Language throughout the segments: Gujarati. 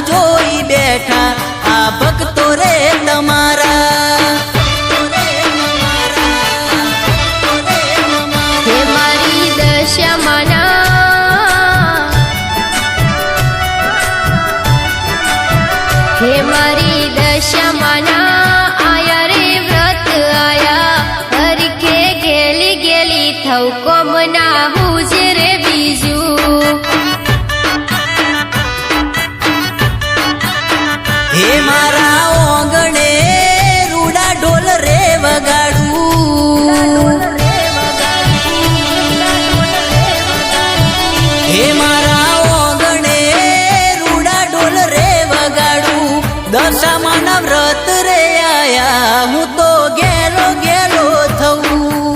જોઈ બેઠા, આ ભક્તો રે તમારા. મારી દશમાના હે મારી દશમાના આયા રે વ્રત આયા. હરખે ગેલી ગેલી થવ કોમ ના રે બીજું. હે મારા ઓગણે, રૂડા ઢોલ રે વગાડું. હે ઓગણે, રૂડા ઢોલ રે વગાડું. દશામાના વ્રત રે આયા, હું તો ગેલો ગેલો થવું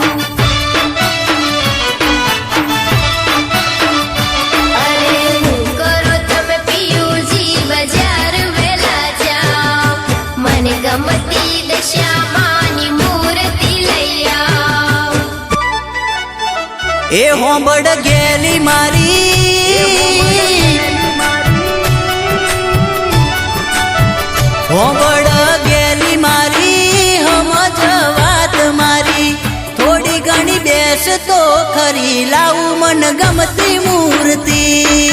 એ હોંબડ ગેલી મારી. હોંબડ ગેલી મારી, હમજ વાત મારી. થોડી ઘણી બેસ તો ખરી, લાવું મન ગમતી મૂર્તિ.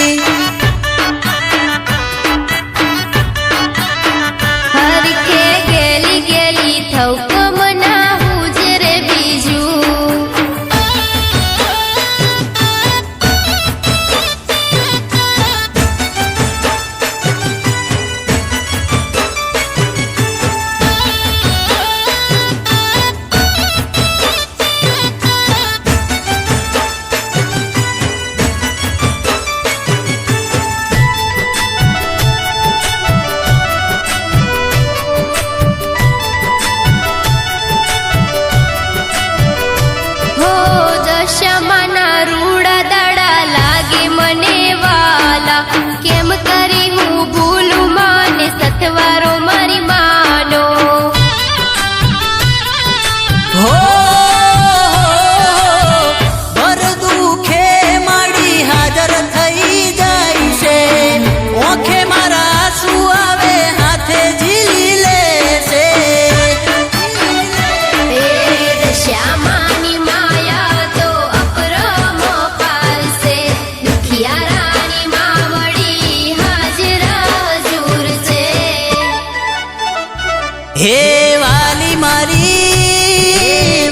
હે વાલી મારી,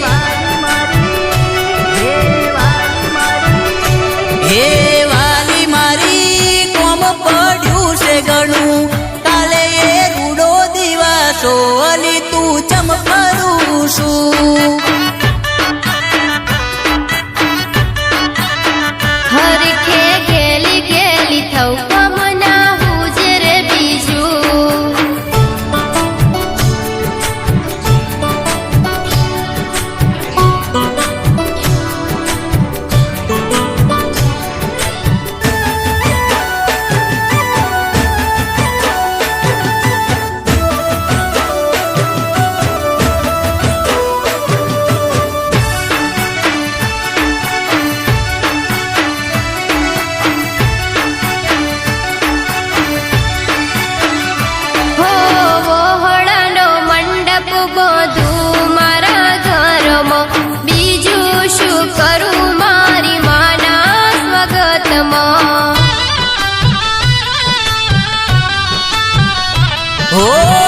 હે વાલી મારી, કોમ પડ્યું છે ગણું કાલે એ રૂડો દિવાસો અલી તું ચમ કરું છું? સ્વગતમાં હો